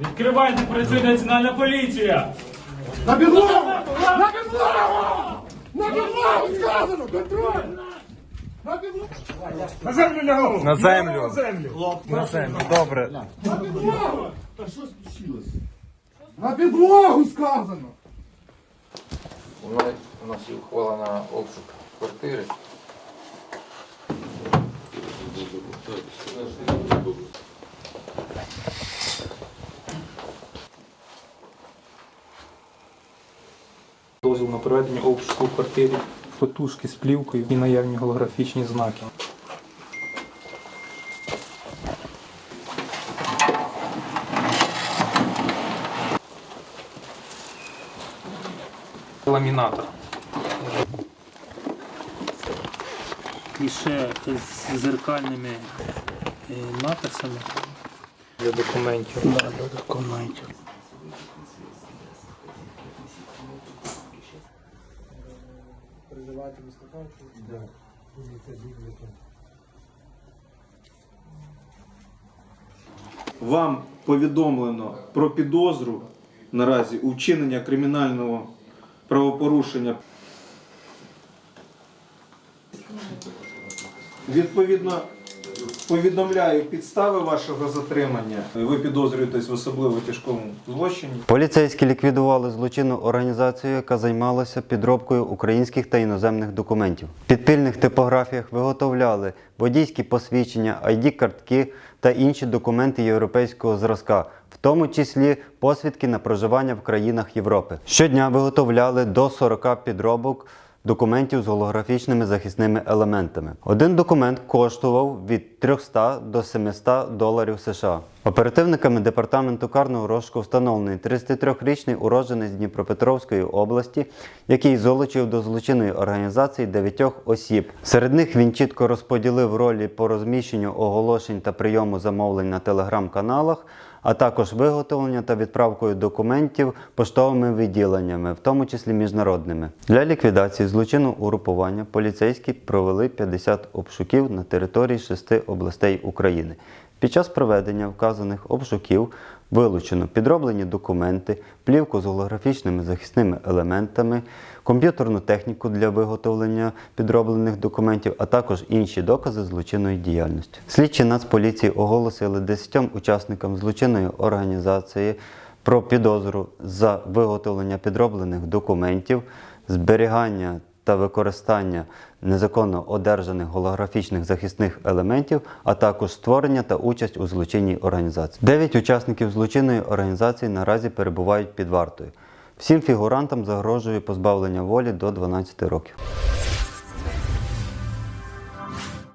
Відкривайте, працює національна поліція! На підлогу! На підлогу! На підлогу сказано! Контроль! На підлогу! На землю лягу! На землю. На землю! На землю. Добре. На підлогу! Та що случилось? На підлогу сказано! У нас, у нас є ухвала на обшук квартири. Дозвіл на проведення обшуку в квартирі, фотушки з плівкою і наявні голографічні знаки. Ламінатор. кліше з зеркальними е, написами Для документів. да, до документів. Вам повідомлено про підозру наразі у вчинення кримінального правопорушення. Відповідно, повідомляю підстави вашого затримання. Ви підозрюєтесь в особливо тяжкому злочині. Поліцейські ліквідували злочинну організацію, яка займалася підробкою українських та іноземних документів. В підпільних типографіях виготовляли водійські посвідчення, ID-картки та інші документи європейського зразка, в тому числі посвідки на проживання в країнах Європи. Щодня виготовляли до 40 підробок. Документів з голографічними захисними елементами. Один документ коштував від 300 до 700 доларів США. Оперативниками департаменту карного розшуку встановлений 33-річний уродженець Дніпропетровської області, який золочив до злочинної організації дев'ятьох осіб. Серед них він чітко розподілив ролі по розміщенню оголошень та прийому замовлень на телеграм-каналах, а також виготовлення та відправкою документів поштовими відділеннями, в тому числі міжнародними. Для ліквідації злочинного угрупування поліцейські провели 50 обшуків на території шести областей України. Під час проведення вказаних обшуків вилучено підроблені документи, плівку з голографічними захисними елементами, комп'ютерну техніку для виготовлення підроблених документів, а також інші докази злочинної діяльності. Слідчі Нацполіції оголосили 10 учасникам злочинної організації про підозру за виготовлення підроблених документів, зберігання та використання незаконно одержаних голографічних захисних елементів, а також створення та участь у злочинній організації. Дев'ять учасників злочинної організації наразі перебувають під вартою. Всім фігурантам загрожує позбавлення волі до 12 років.